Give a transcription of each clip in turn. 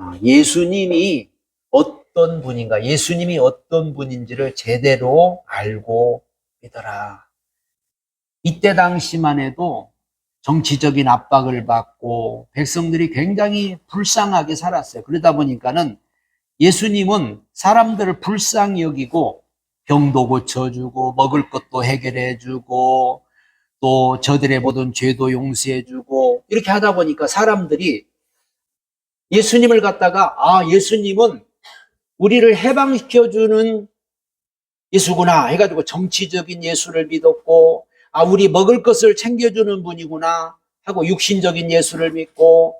아, 예수님이 어떤 분인가, 예수님이 어떤 분인지를 제대로 알고 믿어라. 이때 당시만 해도 정치적인 압박을 받고 백성들이 굉장히 불쌍하게 살았어요. 그러다 보니까는 예수님은 사람들을 불쌍히 여기고 병도 고쳐주고 먹을 것도 해결해주고 또 저들의 모든 죄도 용서해주고 이렇게 하다 보니까 사람들이 예수님을 갖다가 아 예수님은 우리를 해방시켜주는 예수구나 해가지고 정치적인 예수를 믿었고 아 우리 먹을 것을 챙겨주는 분이구나 하고 육신적인 예수를 믿고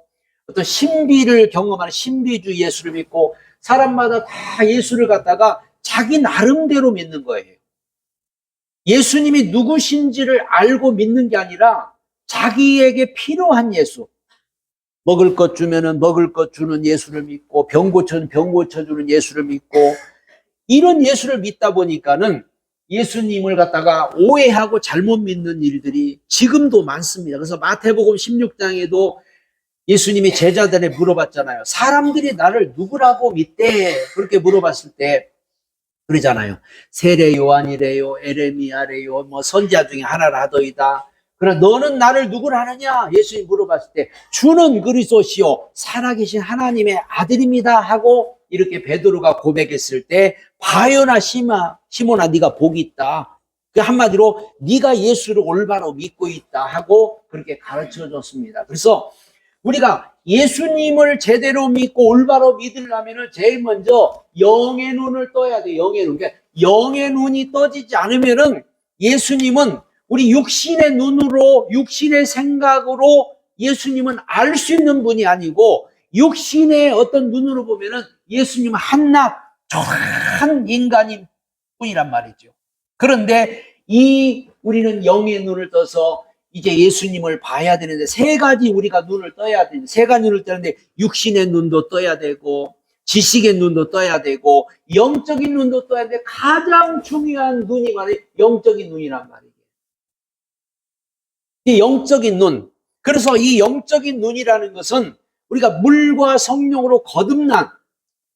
어떤 신비를 경험하는 신비주 예수를 믿고 사람마다 다 예수를 갖다가 자기 나름대로 믿는 거예요. 예수님이 누구신지를 알고 믿는 게 아니라 자기에게 필요한 예수. 먹을 것 주면은 먹을 것 주는 예수를 믿고 병 고쳐는 병 고쳐주는 예수를 믿고 이런 예수를 믿다 보니까는 예수님을 갖다가 오해하고 잘못 믿는 일들이 지금도 많습니다. 그래서 마태복음 16장에도 예수님이 제자들에 물어봤잖아요. 사람들이 나를 누구라고 믿대? 그렇게 물어봤을 때 그러잖아요. 세례 요한이래요, 에레미야래요, 뭐 선지자 중에 하나라 하더이다. 그러나 너는 나를 누구라 하느냐? 예수님 물어봤을 때 주는 그리스도시요 살아계신 하나님의 아들입니다 하고 이렇게 베드로가 고백했을 때 바요나 시마 시모나 네가 복이 있다. 그 한마디로 네가 예수를 올바로 믿고 있다 하고 그렇게 가르쳐 줬습니다. 그래서 우리가 예수님을 제대로 믿고 올바로 믿으려면은 제일 먼저 영의 눈을 떠야 돼. 영의 눈. 그러니까 영의 눈이 떠지지 않으면은 예수님은 우리 육신의 눈으로 육신의 생각으로 예수님은 알 수 있는 분이 아니고 육신의 어떤 눈으로 보면은 예수님은 한낱 조한 인간인 뿐이란 말이죠. 그런데 이 우리는 영의 눈을 떠서 이제 예수님을 봐야 되는데 세 가지 우리가 눈을 떠야 되는데 세 가지 눈을 떠는데 육신의 눈도 떠야 되고 지식의 눈도 떠야 되고 영적인 눈도 떠야 되는데 가장 중요한 눈이 말이 영적인 눈이란 말이에요. 이 영적인 눈. 그래서 이 영적인 눈이라는 것은 우리가 물과 성령으로 거듭난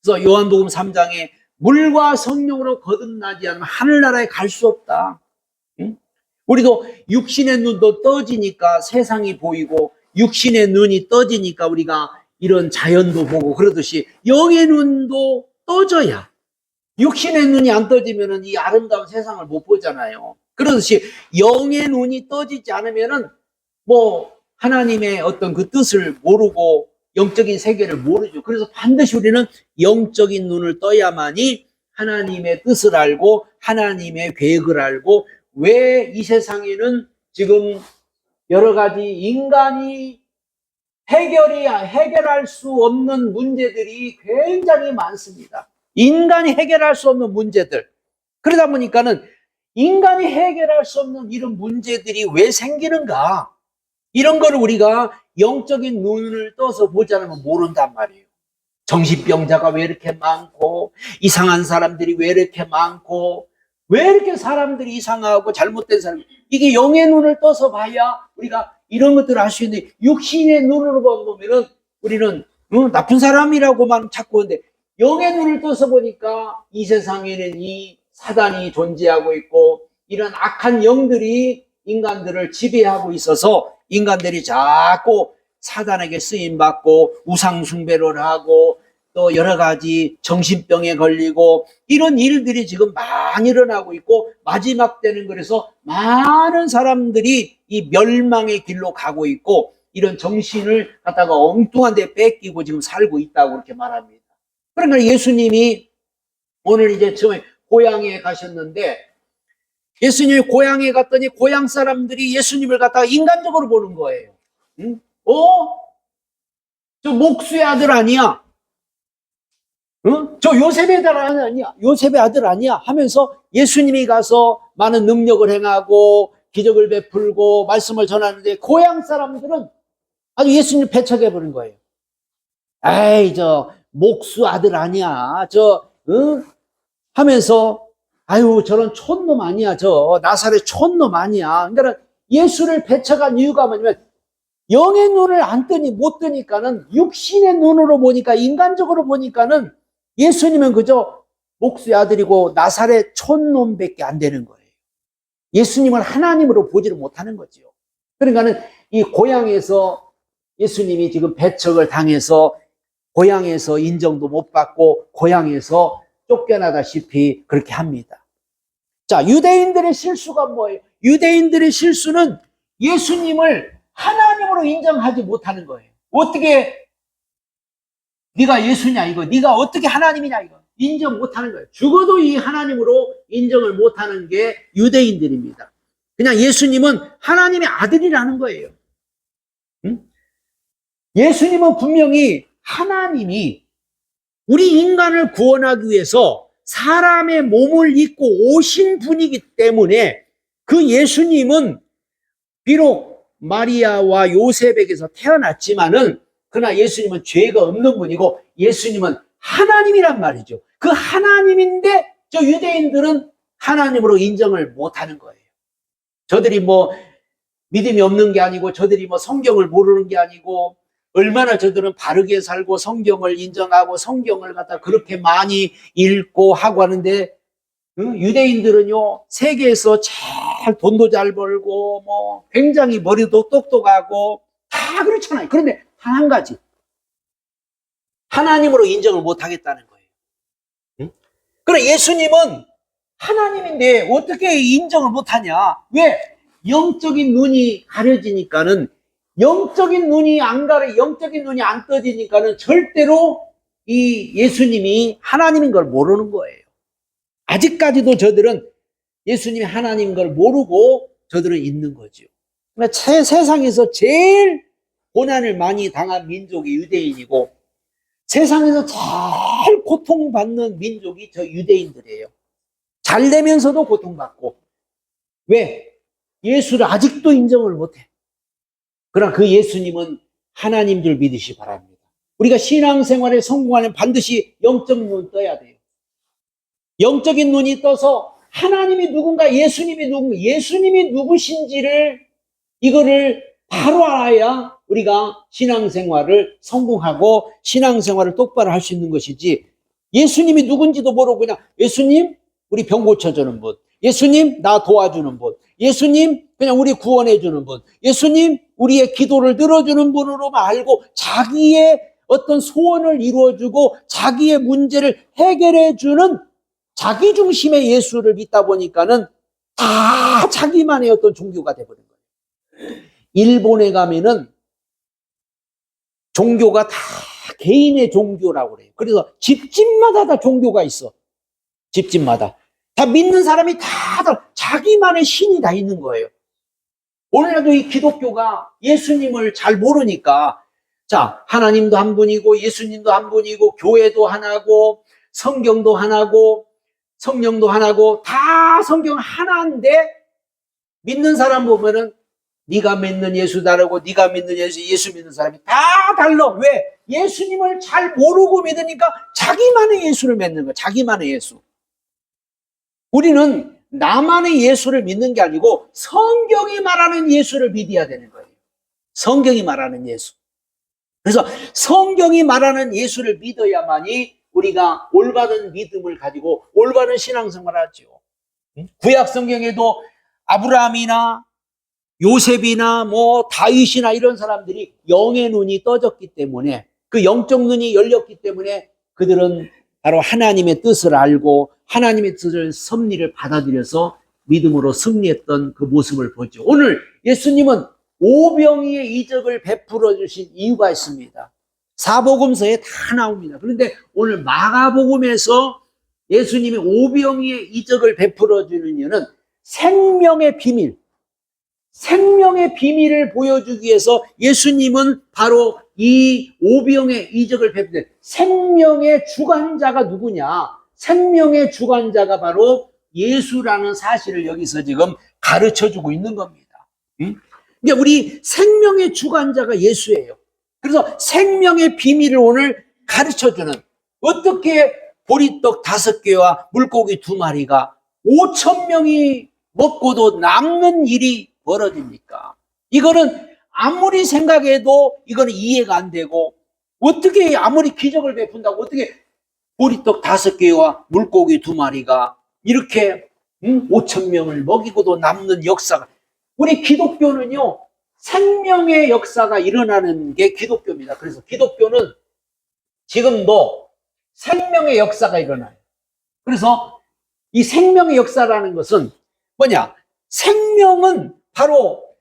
그래서 요한복음 3장에 물과 성령으로 거듭나지 않으면 하늘나라에 갈 수 없다. 응? 우리도 육신의 눈도 떠지니까 세상이 보이고 육신의 눈이 떠지니까 우리가 이런 자연도 보고 그러듯이 영의 눈도 떠져야 육신의 눈이 안 떠지면은 이 아름다운 세상을 못 보잖아요. 그러듯이 영의 눈이 떠지지 않으면은 뭐 하나님의 어떤 그 뜻을 모르고 영적인 세계를 모르죠. 그래서 반드시 우리는 영적인 눈을 떠야만이 하나님의 뜻을 알고 하나님의 계획을 알고 왜 이 세상에는 지금 여러 가지 인간이 해결이 해결할 수 없는 문제들이 굉장히 많습니다. 인간이 해결할 수 없는 문제들. 그러다 보니까는 인간이 해결할 수 없는 이런 문제들이 왜 생기는가? 이런 거를 우리가 영적인 눈을 떠서 보지 않으면 모른단 말이에요. 정신병자가 왜 이렇게 많고, 이상한 사람들이 왜 이렇게 많고, 왜 이렇게 사람들이 이상하고 잘못된 사람, 이게 영의 눈을 떠서 봐야 우리가 이런 것들을 알 수 있는데, 육신의 눈으로 보면은 우리는 어, 나쁜 사람이라고만 찾고 있는데, 영의 눈을 떠서 보니까 이 세상에는 이 사단이 존재하고 있고, 이런 악한 영들이 인간들을 지배하고 있어서 인간들이 자꾸 사단에게 쓰임 받고 우상 숭배를 하고 또 여러 가지 정신병에 걸리고 이런 일들이 지금 많이 일어나고 있고 마지막 때는 그래서 많은 사람들이 이 멸망의 길로 가고 있고 이런 정신을 갖다가 엉뚱한 데 뺏기고 지금 살고 있다고 그렇게 말합니다. 그러니까 예수님이 오늘 이제 처음에 고향에 가셨는데 예수님이 고향에 갔더니 고향 사람들이 예수님을 갖다가 인간적으로 보는 거예요. 응? 어? 저 목수의 아들 아니야? 응? 저 요셉의 아들 아니야? 요셉의 아들 아니야? 하면서 예수님이 가서 많은 능력을 행하고 기적을 베풀고 말씀을 전하는데 고향 사람들은 아주 예수님을 배척해 버린 거예요. 에이, 저 목수 아들 아니야? 저, 응? 하면서 아유, 저런 촌놈 아니야, 저. 나사렛 촌놈 아니야. 그러니까 예수를 배척한 이유가 뭐냐면 영의 눈을 안 뜨니 못 뜨니까는 육신의 눈으로 보니까 인간적으로 보니까는 예수님은 그저 목수의 아들이고 나사렛 촌놈밖에 안 되는 거예요. 예수님을 하나님으로 보지를 못하는 거죠. 그러니까는 이 고향에서 예수님이 지금 배척을 당해서 고향에서 인정도 못 받고 고향에서 쫓겨나다시피 그렇게 합니다. 자, 유대인들의 실수가 뭐예요? 유대인들의 실수는 예수님을 하나님으로 인정하지 못하는 거예요. 어떻게 네가 예수냐 이거, 네가 어떻게 하나님이냐 이거 인정 못하는 거예요. 죽어도 이 하나님으로 인정을 못하는 게 유대인들입니다. 그냥 예수님은 하나님의 아들이라는 거예요. 응? 예수님은 분명히 하나님이 우리 인간을 구원하기 위해서 사람의 몸을 입고 오신 분이기 때문에 그 예수님은 비록 마리아와 요셉에게서 태어났지만은 그러나 예수님은 죄가 없는 분이고 예수님은 하나님이란 말이죠. 그 하나님인데 저 유대인들은 하나님으로 인정을 못하는 거예요. 저들이 뭐 믿음이 없는 게 아니고 저들이 뭐 성경을 모르는 게 아니고 얼마나 저들은 바르게 살고 성경을 인정하고 성경을 갖다 그렇게 많이 읽고 하고 하는데 응? 유대인들은요 세계에서 제일 돈도 잘 벌고 뭐 굉장히 머리도 똑똑하고 다 그렇잖아요. 그런데 단 한 가지 하나님으로 인정을 못 하겠다는 거예요. 응? 그래 예수님은 하나님인데 어떻게 인정을 못 하냐? 왜? 영적인 눈이 가려지니까는 영적인 눈이 안 가려, 영적인 눈이 안 떠지니까는 절대로 이 예수님이 하나님인 걸 모르는 거예요. 아직까지도 저들은 예수님이 하나님인 걸 모르고 저들은 있는 거죠. 그러니까 세- 세상에서 제일 고난을 많이 당한 민족이 유대인이고 세상에서 제일 고통받는 민족이 저 유대인들이에요. 잘 되면서도 고통받고. 왜? 예수를 아직도 인정을 못해. 그러나 그 예수님은 하나님 줄 믿으시 바랍니다. 우리가 신앙생활에 성공하면 반드시 영적 눈 떠야 돼요. 영적인 눈이 떠서 하나님이 누군가, 예수님이 누군가, 예수님이 누구신지를 이거를 바로 알아야 우리가 신앙생활을 성공하고 신앙생활을 똑바로 할 수 있는 것이지 예수님이 누군지도 모르고 그냥 예수님 우리 병 고쳐주는 분, 예수님 나 도와주는 분, 예수님 그냥 우리 구원해 주는 분, 예수님 우리의 기도를 들어주는 분으로만 알고 자기의 어떤 소원을 이루어주고 자기의 문제를 해결해 주는 자기 중심의 예수를 믿다 보니까는 다 자기만의 어떤 종교가 돼버린 거예요. 일본에 가면은 종교가 다 개인의 종교라고 그래요. 그래서 집집마다 다 종교가 있어. 집집마다. 다 믿는 사람이 다, 다 자기만의 신이 다 있는 거예요. 오늘날도 이 기독교가 예수님을 잘 모르니까 자, 하나님도 한 분이고 예수님도 한 분이고 교회도 하나고 성경도 하나고 성령도 하나고 다 성경 하나인데 믿는 사람 보면은 네가 믿는 예수 다르고 네가 믿는 예수 예수 믿는 사람이 다 달라. 왜? 예수님을 잘 모르고 믿으니까 자기만의 예수를 믿는 거야. 자기만의 예수. 우리는 나만의 예수를 믿는 게 아니고 성경이 말하는 예수를 믿어야 되는 거예요. 성경이 말하는 예수. 그래서 성경이 말하는 예수를 믿어야만이 우리가 올바른 믿음을 가지고 올바른 신앙생활을 하죠. 구약 성경에도 아브라함이나 요셉이나 뭐 다윗이나 이런 사람들이 영의 눈이 떠졌기 때문에 그 영적 눈이 열렸기 때문에 그들은 바로 하나님의 뜻을 알고 하나님의 뜻을 섭리를 받아들여서 믿음으로 승리했던 그 모습을 보죠. 오늘 예수님은 오병이의 이적을 베풀어 주신 이유가 있습니다. 사복음서에 다 나옵니다. 그런데 오늘 마가복음에서 예수님이 오병이의 이적을 베풀어 주는 이유는 생명의 비밀, 생명의 비밀을 보여주기 위해서 예수님은 바로 이 오병의 이적을 베푸는 생명의 주관자가 누구냐? 생명의 주관자가 바로 예수라는 사실을 여기서 지금 가르쳐 주고 있는 겁니다. 응? 그러니까 우리 생명의 주관자가 예수예요. 그래서 생명의 비밀을 오늘 가르쳐 주는 어떻게 보리떡 다섯 개와 물고기 두 마리가 5천 명이 먹고도 남는 일이 벌어집니까? 이거는 아무리 생각해도 이거는 이해가 안 되고 어떻게 아무리 기적을 베푼다고 어떻게 보리떡 다섯 개와 물고기 두 마리가 이렇게 음? 5천 명을 먹이고도 남는 역사가 우리 기독교는요 생명의 역사가 일어나는 게 기독교입니다. 그래서 기독교는 지금도 생명의 역사가 일어나요. 그래서 이 생명의 역사라는 것은 뭐냐? 생명은 바로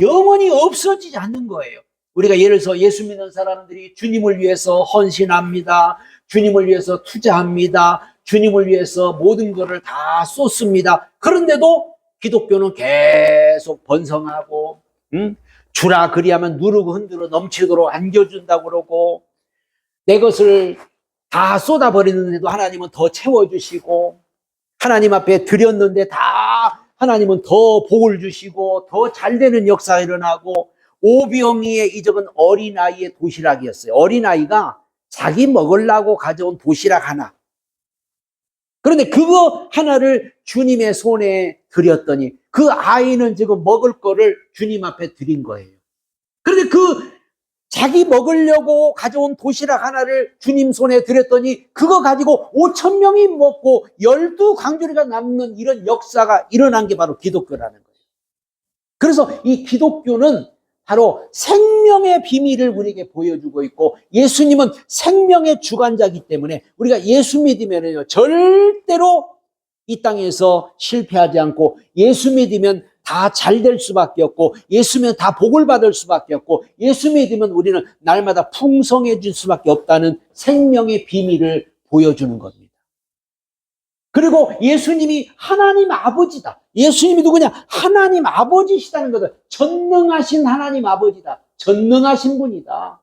영원히 없어지지 않는 거예요. 우리가 예를 들어서 예수 믿는 사람들이 주님을 위해서 헌신합니다. 주님을 위해서 투자합니다. 주님을 위해서 모든 것을 다 쏟습니다. 그런데도 기독교는 계속 번성하고, 응? 주라 그리하면 누르고 흔들어 넘치도록 안겨준다고 그러고, 내 것을 다 쏟아버리는데도 하나님은 더 채워주시고, 하나님 앞에 드렸는데 다 하나님은 더 복을 주시고, 더 잘 되는 역사가 일어나고, 오병이의 이적은 어린아이의 도시락이었어요. 어린아이가 자기 먹으려고 가져온 도시락 하나. 그런데 그거 하나를 주님의 손에 드렸더니 그 아이는 지금 먹을 거를 주님 앞에 드린 거예요. 자기 먹으려고 가져온 도시락 하나를 주님 손에 드렸더니 그거 가지고 5천 명이 먹고 열두 강조리가 남는 이런 역사가 일어난 게 바로 기독교라는 거예요. 그래서 이 기독교는 바로 생명의 비밀을 우리에게 보여주고 있고 예수님은 생명의 주관자이기 때문에 우리가 예수 믿으면요 절대로 이 땅에서 실패하지 않고 예수 믿으면 다 잘 될 수밖에 없고 예수 믿으면 다 복을 받을 수밖에 없고 예수 믿으면 우리는 날마다 풍성해질 수밖에 없다는 생명의 비밀을 보여주는 겁니다. 그리고 예수님이 하나님 아버지다. 예수님이 누구냐? 하나님 아버지시다는 거다. 전능하신 하나님 아버지다. 전능하신 분이다.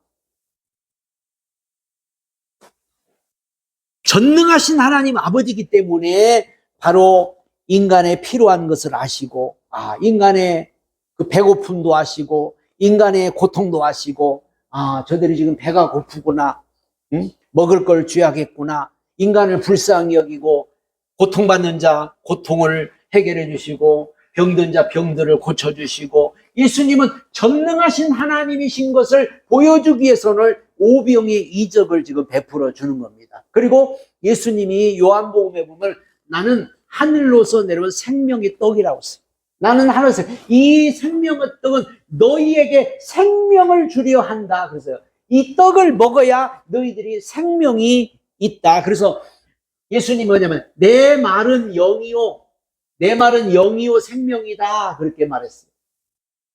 전능하신 하나님 아버지이기 때문에 바로 인간의 필요한 것을 아시고, 아, 인간의 그 배고픔도 아시고, 인간의 고통도 아시고, 아, 저들이 지금 배가 고프구나, 응? 먹을 걸 줘야겠구나, 인간을 불쌍히 여기고, 고통받는 자 고통을 해결해 주시고 병든 자 병들을 고쳐 주시고 예수님은 전능하신 하나님이신 것을 보여주기 위해서는 오병의 이적을 지금 베풀어 주는 겁니다. 그리고 예수님이 요한복음에 보면 나는 하늘로서 내려온 생명의 떡이라고 써요. 나는 하늘에서 이 생명의 떡은 너희에게 생명을 주려 한다. 그래서요. 이 떡을 먹어야 너희들이 생명이 있다. 그래서 예수님이 뭐냐면 내 말은 영이요 내 말은 영이요 생명이다 그렇게 말했어요.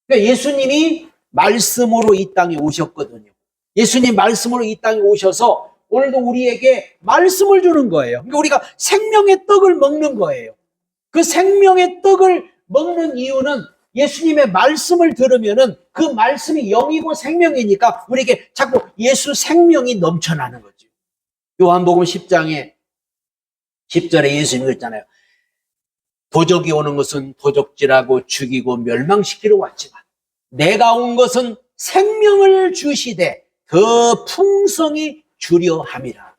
그러니까 예수님이 말씀으로 이 땅에 오셨거든요. 예수님 말씀으로 이 땅에 오셔서 오늘도 우리에게 말씀을 주는 거예요. 그러니까 우리가 생명의 떡을 먹는 거예요. 그 생명의 떡을 먹는 이유는 예수님의 말씀을 들으면은 그 말씀이 영이고 생명이니까 우리에게 자꾸 예수 생명이 넘쳐나는 거죠. 요한복음 10장에 10절에 예수님이 그랬잖아요. 도적이 오는 것은 도적질하고 죽이고 멸망시키러 왔지만 내가 온 것은 생명을 주시되 더 풍성히 주려 함이라.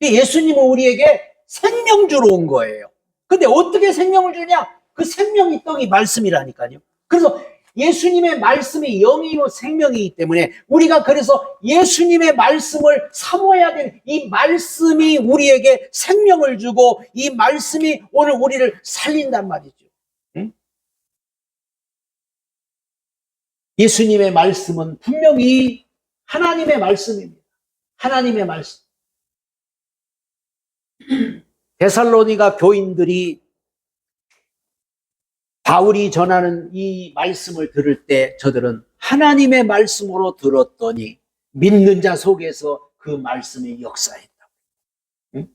예수님은 우리에게 생명 주러 온 거예요. 근데 어떻게 생명을 주냐? 그 생명이 떡이 말씀이라니까요. 그래서 예수님의 말씀이 영이요 생명이기 때문에 우리가 그래서 예수님의 말씀을 사모해야 되는 이 말씀이 우리에게 생명을 주고 이 말씀이 오늘 우리를 살린단 말이죠. 응? 예수님의 말씀은 분명히 하나님의 말씀입니다. 하나님의 말씀. 데살로니가 교인들이 바울이 전하는 이 말씀을 들을 때 저들은 하나님의 말씀으로 들었더니 믿는 자 속에서 그 말씀이 역사했다. 응?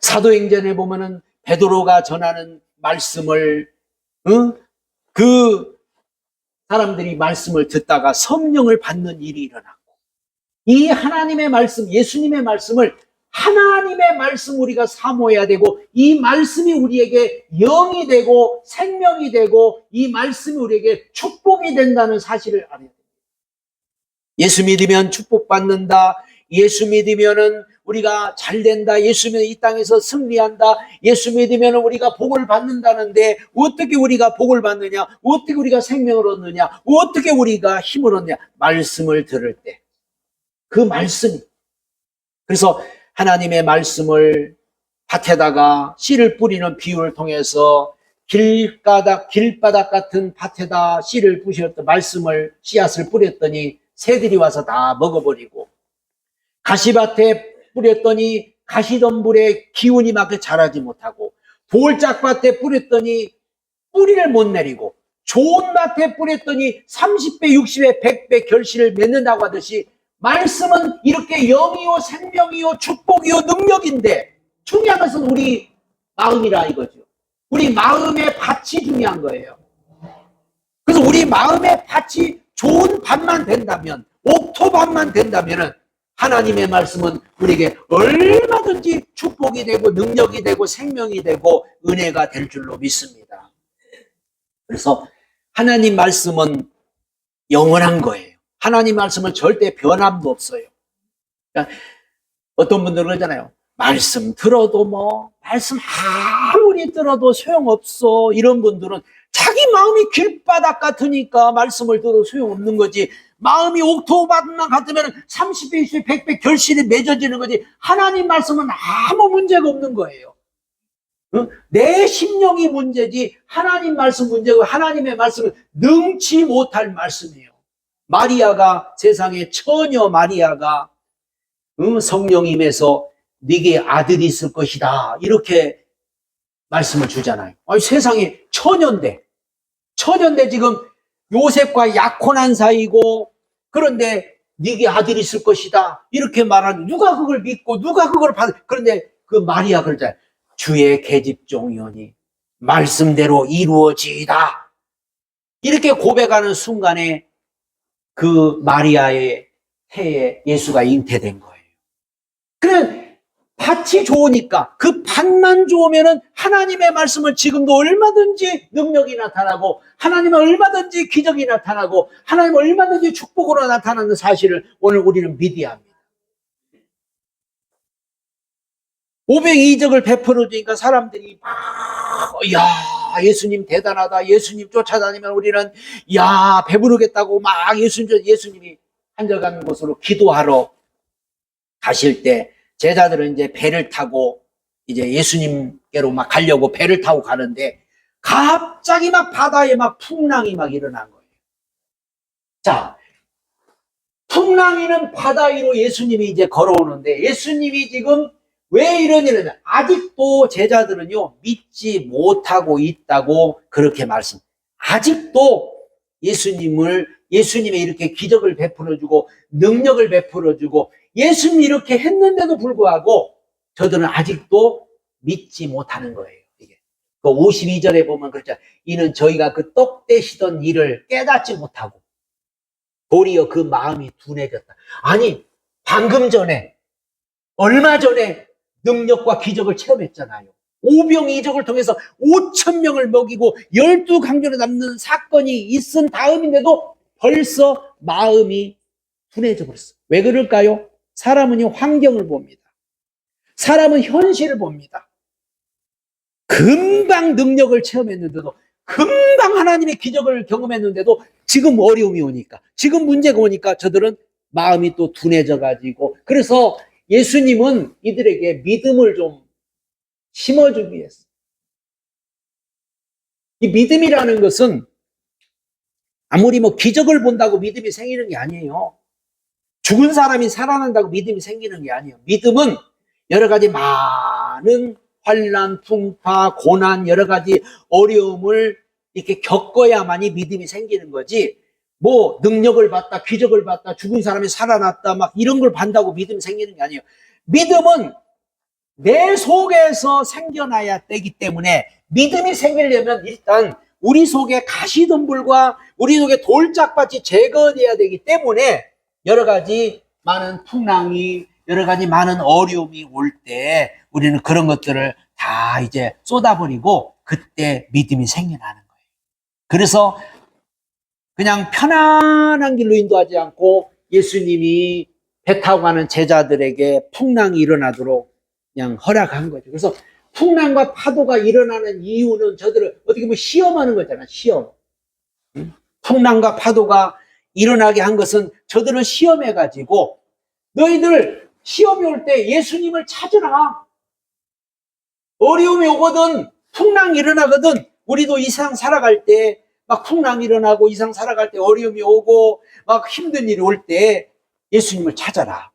사도행전에 보면은 베드로가 전하는 말씀을 응? 그 사람들이 말씀을 듣다가 성령을 받는 일이 일어났고 이 하나님의 말씀, 예수님의 말씀을 하나님의 말씀 우리가 사모해야 되고 이 말씀이 우리에게 영이 되고 생명이 되고 이 말씀이 우리에게 축복이 된다는 사실을 알아야 됩니다. 예수 믿으면 축복받는다. 예수 믿으면은 우리가 잘 된다. 예수 믿으면 이 땅에서 승리한다. 예수 믿으면 우리가 복을 받는다는데 어떻게 우리가 복을 받느냐? 어떻게 우리가 생명을 얻느냐? 어떻게 우리가 힘을 얻느냐? 말씀을 들을 때. 그 말씀이. 그래서 하나님의 말씀을 밭에다가 씨를 뿌리는 비유를 통해서 길가닥, 길바닥 같은 밭에다 씨를 부셨던 말씀을, 씨앗을 뿌렸더니 새들이 와서 다 먹어버리고, 가시밭에 뿌렸더니 가시덤불에 기운이 막게 자라지 못하고, 돌짝밭에 뿌렸더니 뿌리를 못 내리고, 좋은 밭에 뿌렸더니 30배, 60배, 100배 결실을 맺는다고 하듯이, 말씀은 이렇게 영이요, 생명이요, 축복이요, 능력인데, 중요한 것은 우리 마음이라 이거죠. 우리 마음의 밭이 중요한 거예요. 그래서 우리 마음의 밭이 좋은 밭만 된다면, 옥토 밭만 된다면은 하나님의 말씀은 우리에게 얼마든지 축복이 되고 능력이 되고 생명이 되고 은혜가 될 줄로 믿습니다. 그래서 하나님 말씀은 영원한 거예요. 하나님 말씀은 절대 변함도 없어요. 그러니까 어떤 분들은 그러잖아요. 말씀 들어도 뭐, 말씀 아무리 들어도 소용없어. 이런 분들은 자기 마음이 길바닥 같으니까 말씀을 들어도 소용없는 거지. 마음이 옥토바닥 같으면 30배, 20배, 100배 결실이 맺어지는 거지. 하나님 말씀은 아무 문제가 없는 거예요. 응? 내 심령이 문제지 하나님 말씀 문제고 하나님의 말씀은 능치 못할 말씀이에요. 마리아가 세상에 처녀 마리아가 응? 성령임에서 네게 아들이 있을 것이다. 이렇게 말씀을 주잖아요. 아니, 세상에 처녀인데, 처녀인데 지금 요셉과 약혼한 사이고, 그런데 네게 아들이 있을 것이다. 이렇게 말하는 누가 그걸 믿고 누가 그걸 받 그런데 그 마리아 그러잖아요. 주의 계집종이오니 말씀대로 이루어지이다. 이렇게 고백하는 순간에 그 마리아의 태에 예수가 잉태된 거예요. 그래 밭이 좋으니까 그 밭만 좋으면은 하나님의 말씀은 지금도 얼마든지 능력이 나타나고 하나님은 얼마든지 기적이 나타나고 하나님은 얼마든지 축복으로 나타나는 사실을 오늘 우리는 믿어야 합니다. 502적을 베풀어 주니까 사람들이 막, 야, 예수님 대단하다. 예수님 쫓아다니면 우리는, 야, 배부르겠다고 막 예수님, 예수님이 한적한 곳으로 기도하러 가실 때 제자들은 이제 배를 타고 이제 예수님께로 막 가려고 배를 타고 가는데 갑자기 막 바다에 막 풍랑이 막 일어난 거예요. 자, 풍랑이는 바다 위로 예수님이 이제 걸어오는데 예수님이 지금 왜 이런 일을 하냐? 아직도 제자들은요 믿지 못하고 있다고 그렇게 말씀. 아직도 예수님을 예수님이 이렇게 기적을 베풀어주고 능력을 베풀어주고 예수님 이렇게 했는데도 불구하고 저들은 아직도 믿지 못하는 거예요. 이게. 그 52절에 보면 그렇죠. 이는 저희가 그 떡 대시던 일을 깨닫지 못하고 도리어 그 마음이 둔해졌다. 아니 방금 전에 얼마 전에 능력과 기적을 체험했잖아요. 오병이적을 통해서 5천 명을 먹이고 열두 강조를 남는 사건이 있은 다음인데도 벌써 마음이 둔해져 버렸어. 왜 그럴까요? 사람은 이 환경을 봅니다. 사람은 현실을 봅니다. 금방 능력을 체험했는데도 금방 하나님의 기적을 경험했는데도 지금 어려움이 오니까 지금 문제가 오니까 저들은 마음이 또 둔해져 가지고 그래서 예수님은 이들에게 믿음을 좀 심어주기 위해서 이 믿음이라는 것은 아무리 뭐 기적을 본다고 믿음이 생기는 게 아니에요. 죽은 사람이 살아난다고 믿음이 생기는 게 아니에요. 믿음은 여러 가지 많은 환란, 풍파, 고난, 여러 가지 어려움을 이렇게 겪어야만이 믿음이 생기는 거지. 뭐 능력을 받다, 기적을 받다, 죽은 사람이 살아났다, 막 이런 걸 반다고 믿음이 생기는 게 아니에요. 믿음은 내 속에서 생겨나야 되기 때문에 믿음이 생기려면 일단 우리 속에 가시덤불과 우리 속에 돌짝밭이 제거돼야 되기 때문에 여러 가지 많은 풍랑이 여러 가지 많은 어려움이 올 때 우리는 그런 것들을 다 이제 쏟아버리고 그때 믿음이 생겨나는 거예요. 그래서 그냥 편안한 길로 인도하지 않고 예수님이 배 타고 가는 제자들에게 풍랑이 일어나도록 그냥 허락한 거죠. 그래서 풍랑과 파도가 일어나는 이유는 저들을 어떻게 보면 시험하는 거잖아, 시험. 응? 풍랑과 파도가 일어나게 한 것은 저들을 시험해가지고 너희들 시험이 올 때 예수님을 찾으라. 어려움이 오거든, 풍랑이 일어나거든, 우리도 이 세상 살아갈 때 막 풍랑이 일어나고 이 세상 살아갈 때 어려움이 오고 막 힘든 일이 올 때 예수님을 찾아라.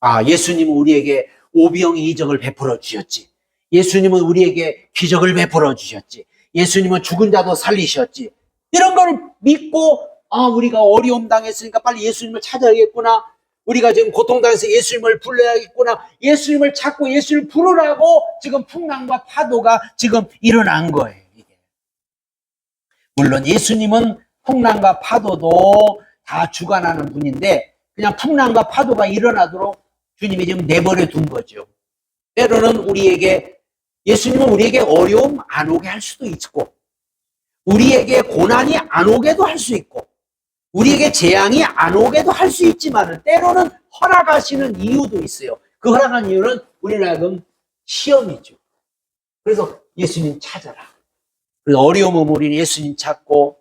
아, 예수님은 우리에게 오병의 이적을 베풀어 주셨지. 예수님은 우리에게 기적을 베풀어 주셨지. 예수님은 죽은 자도 살리셨지. 이런 걸 믿고 아, 우리가 어려움 당했으니까 빨리 예수님을 찾아야겠구나. 우리가 지금 고통당해서 예수님을 불러야겠구나. 예수님을 찾고 예수님을 부르라고 지금 풍랑과 파도가 지금 일어난 거예요. 물론 예수님은 풍랑과 파도도 다 주관하는 분인데 그냥 풍랑과 파도가 일어나도록 주님이 지금 내버려 둔 거죠. 때로는 우리에게 예수님은 우리에게 어려움 안 오게 할 수도 있고 우리에게 고난이 안 오게도 할 수 있고 우리에게 재앙이 안 오게도 할 수 있지만 때로는 허락하시는 이유도 있어요. 그 허락한 이유는 우리를 하여금 시험이죠. 그래서 예수님 찾아라. 그래서 어려움 오면 예수님 찾고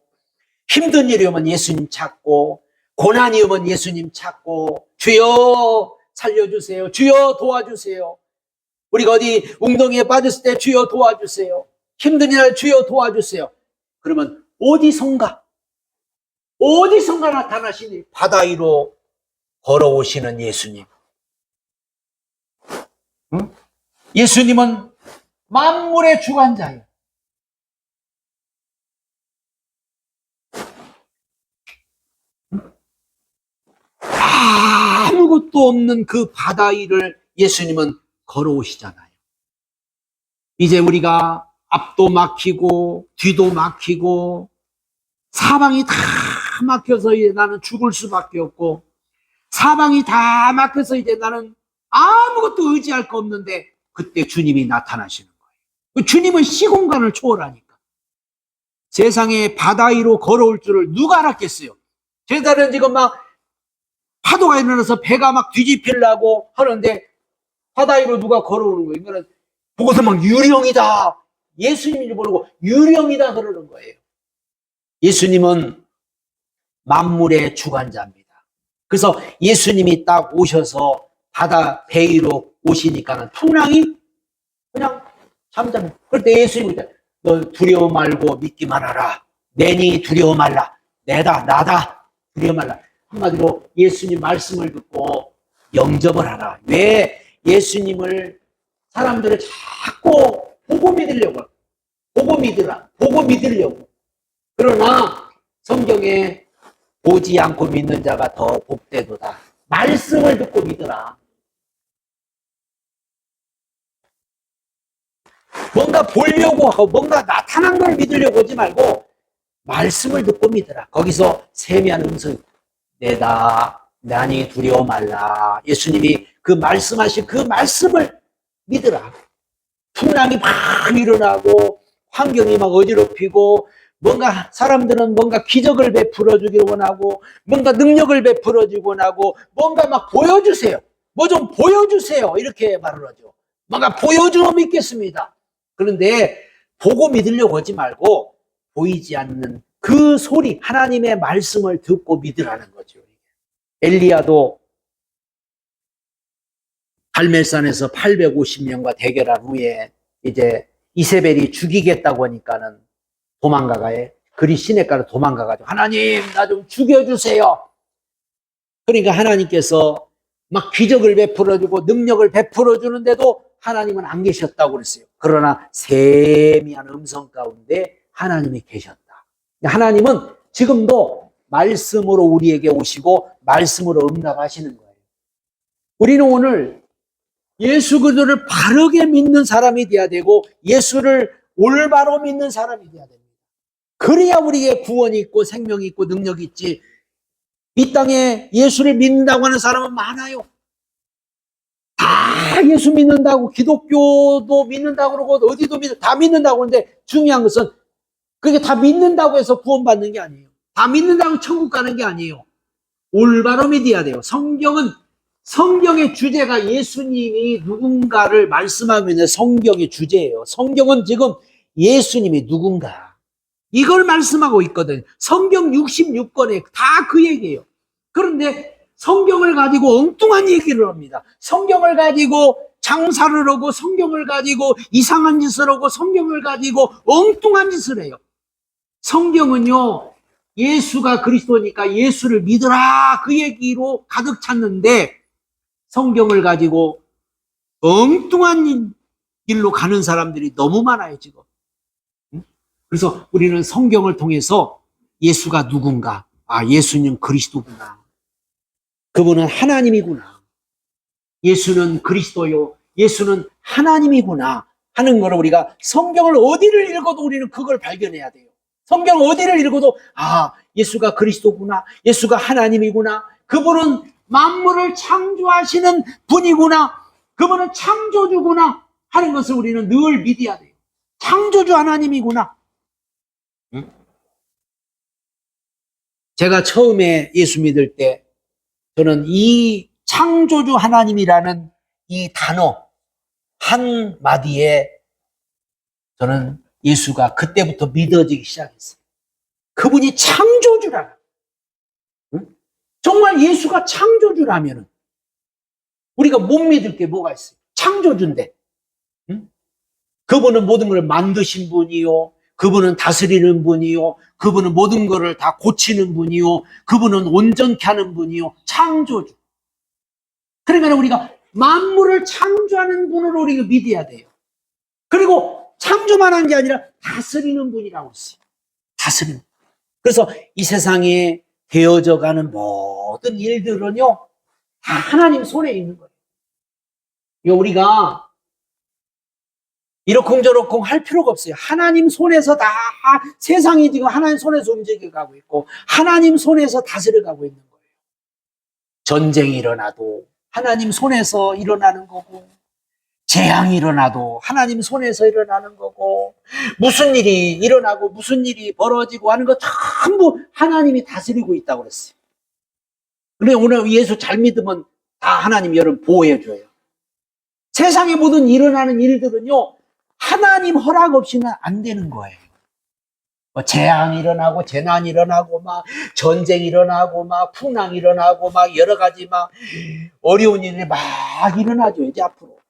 힘든 일이 오면 예수님 찾고 고난이 오면 예수님 찾고 주여 살려주세요. 주여 도와주세요. 우리가 어디 웅덩이에 빠졌을 때 주여 도와주세요. 힘든 일 주여 도와주세요. 그러면 어디선가 어디선가 나타나시니 바다 위로 걸어오시는 예수님. 응? 예수님은 만물의 주관자예요. 아무것도 없는 그 바다 위를 예수님은 걸어오시잖아요. 이제 우리가 앞도 막히고 뒤도 막히고 사방이 다 막혀서 이제 나는 죽을 수밖에 없고 사방이 다 막혀서 이제 나는 아무것도 의지할 거 없는데 그때 주님이 나타나시는 거예요. 그 주님은 시공간을 초월하니까 세상에 바다 위로 걸어올 줄을 누가 알았겠어요? 제자들은 지금 막 파도가 일어나서 배가 막 뒤집히려고 하는데 바다 위로 누가 걸어오는 거예요. 이거는 보고서 막 유령이다. 예수님인지 모르고 유령이다 그러는 거예요. 예수님은 만물의 주관자입니다. 그래서 예수님이 딱 오셔서 바다 배 위로 오시니까는 풍랑이 그냥 잠잠해. 그럴 때 예수님이 그때 너 두려워 말고 믿기만 하라. 내니 두려워 말라. 내다 나다 두려워 말라. 한마디로 예수님 말씀을 듣고 영접을 하라. 왜 예수님을 사람들을 자꾸 보고 믿으려고 보고 믿으라. 보고 믿으려고. 그러나 성경에 보지 않고 믿는 자가 더 복되도다. 말씀을 듣고 믿으라. 뭔가 보려고 하고 뭔가 나타난 걸 믿으려고 하지 말고 말씀을 듣고 믿으라. 거기서 세미한 음성 내다 나니 두려워 말라. 예수님이 그 말씀하신 그 말씀을 믿으라. 풍랑이 막 일어나고 환경이 막 어지럽히고 뭔가 사람들은 뭔가 기적을 베풀어 주기를 원하고 뭔가 능력을 베풀어 주기 원하고 뭔가 막 보여주세요. 뭐 좀 보여주세요. 이렇게 말을 하죠. 뭔가 보여주면 믿겠습니다. 그런데 보고 믿으려고 하지 말고 보이지 않는 그 소리, 하나님의 말씀을 듣고 믿으라는 거죠. 엘리야도 갈멜산에서 850명과 대결한 후에 이제 이세벨이 죽이겠다고 하니까는 도망가가에 그리 시내가로 도망가가지고 하나님 나 좀 죽여주세요. 그러니까 하나님께서 막 기적을 베풀어주고 능력을 베풀어주는데도 하나님은 안 계셨다고 그랬어요. 그러나 세미한 음성 가운데 하나님이 계셨다. 하나님은 지금도 말씀으로 우리에게 오시고 말씀으로 응답하시는 거예요. 우리는 오늘 예수 그리스도를 바르게 믿는 사람이 돼야 되고 예수를 올바로 믿는 사람이 돼야 됩니다. 그래야 우리에게 구원이 있고 생명이 있고 능력이 있지. 이 땅에 예수를 믿는다고 하는 사람은 많아요. 다 예수 믿는다고 기독교도 믿는다고 그러고 어디도 믿는 다 믿는다고 하는데 중요한 것은 그게 다 믿는다고 해서 구원받는 게 아니에요. 다 믿는다고 천국 가는 게 아니에요. 올바로 믿어야 돼요. 성경은 성경의 주제가 예수님이 누군가를 말씀하고 있는 성경의 주제예요. 성경은 지금 예수님이 누군가. 이걸 말씀하고 있거든. 성경 66권에 다 그 얘기예요. 그런데 성경을 가지고 엉뚱한 얘기를 합니다. 성경을 가지고 장사를 하고 성경을 가지고 이상한 짓을 하고 성경을 가지고 엉뚱한 짓을 해요. 성경은요, 예수가 그리스도니까 예수를 믿으라 그 얘기로 가득 찼는데 성경을 가지고 엉뚱한 길로 가는 사람들이 너무 많아요, 지금. 응? 그래서 우리는 성경을 통해서 예수가 누군가, 아, 예수님 그리스도구나. 그분은 하나님이구나. 예수는 그리스도요. 예수는 하나님이구나. 하는 걸 우리가 성경을 어디를 읽어도 우리는 그걸 발견해야 돼요. 성경 어디를 읽어도 아, 예수가 그리스도구나. 예수가 하나님이구나. 그분은 만물을 창조하시는 분이구나. 그분은 창조주구나. 하는 것을 우리는 늘 믿어야 돼요. 창조주 하나님이구나. 응? 제가 처음에 예수 믿을 때 저는 이 창조주 하나님이라는 이 단어 한 마디에 저는 예수가 그때부터 믿어지기 시작했어요. 그분이 창조주라. 응? 정말 예수가 창조주라면은 우리가 못 믿을 게 뭐가 있어요? 창조주인데. 응? 그분은 모든 걸 만드신 분이요. 그분은 다스리는 분이요. 그분은 모든 것을 다 고치는 분이요. 그분은 온전케 하는 분이요. 창조주. 그러니까 우리가 만물을 창조하는 분으로 우리가 믿어야 돼요. 그리고 창조만 한 게 아니라 다스리는 분이라고 했어요. 다스리는. 그래서 이 세상에 되어져 가는 모든 일들은요, 다 하나님 손에 있는 거예요. 우리가 이러쿵저러쿵 할 필요가 없어요. 하나님 손에서 다 세상이 지금 하나님 손에서 움직여가고 있고 하나님 손에서 다스려가고 있는 거예요. 전쟁이 일어나도 하나님 손에서 일어나는 거고 재앙이 일어나도 하나님 손에서 일어나는 거고 무슨 일이 일어나고 무슨 일이 벌어지고 하는 거 전부 하나님이 다스리고 있다고 그랬어요. 그래 오늘 예수 잘 믿으면 다 하나님 여러분 보호해 줘요. 세상에 모든 일어나는 일들은요 하나님 허락 없이는 안 되는 거예요. 뭐 재앙 일어나고 재난 일어나고 막 전쟁 일어나고 막 풍랑 일어나고 막 여러 가지 막 어려운 일이 막 일어나죠 이제 앞으로.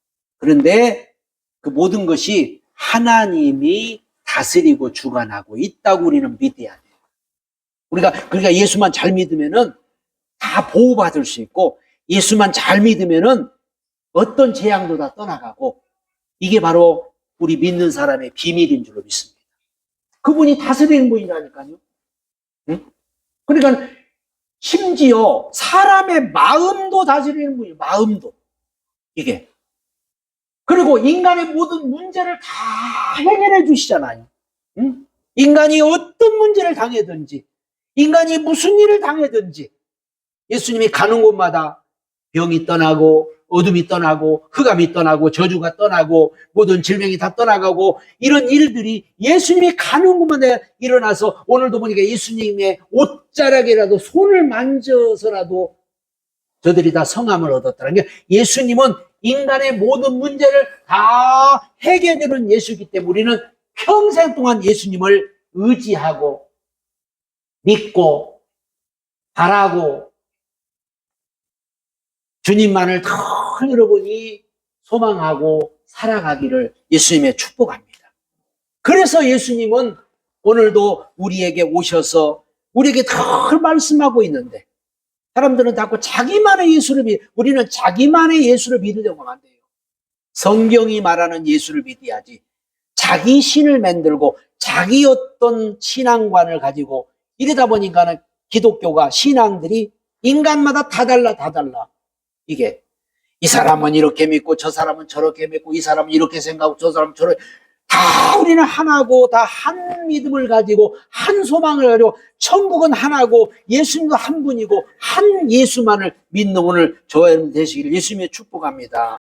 그런데 그 모든 것이 하나님이 다스리고 주관하고 있다고 우리는 믿어야 돼요. 우리가 그러니까 예수만 잘 믿으면은 다 보호받을 수 있고 예수만 잘 믿으면은 어떤 재앙도 다 떠나가고 이게 바로 우리 믿는 사람의 비밀인 줄로 믿습니다. 그분이 다스리는 분이라니까요. 응? 그러니까 심지어 사람의 마음도 다스리는 분이에요. 마음도. 이게. 그리고 인간의 모든 문제를 다 해결해 주시잖아요. 응? 인간이 어떤 문제를 당해든지, 인간이 무슨 일을 당해든지, 예수님이 가는 곳마다 병이 떠나고, 어둠이 떠나고, 흑암이 떠나고, 저주가 떠나고, 모든 질병이 다 떠나가고, 이런 일들이 예수님이 가는 곳마다 일어나서, 오늘도 보니까 예수님의 옷자락이라도 손을 만져서라도 저들이 다 성함을 얻었다는 게 예수님은 인간의 모든 문제를 다 해결되는 예수이기 때문에 우리는 평생 동안 예수님을 의지하고 믿고 바라고 주님만을 더 여러분이 소망하고 살아가기를 예수님의 축복합니다. 그래서 예수님은 오늘도 우리에게 오셔서 우리에게 더 말씀하고 있는데 사람들은 자꾸 자기만의 예수를 믿, 우리는 자기만의 예수를 믿으려고 하면 안 돼요. 성경이 말하는 예수를 믿어야지. 자기 신을 만들고 자기 어떤 신앙관을 가지고 이러다 보니까는 기독교가 신앙들이 인간마다 다 달라 다 달라. 이게 이 사람은 이렇게 믿고 저 사람은 저렇게 믿고 이 사람은 이렇게 생각하고 저 사람은 저렇게 다 우리는 하나고 다 한 믿음을 가지고 한 소망을 가지고 천국은 하나고 예수님도 한 분이고 한 예수만을 믿는 오늘 저와 여러분 되시기를 예수님의 축복합니다.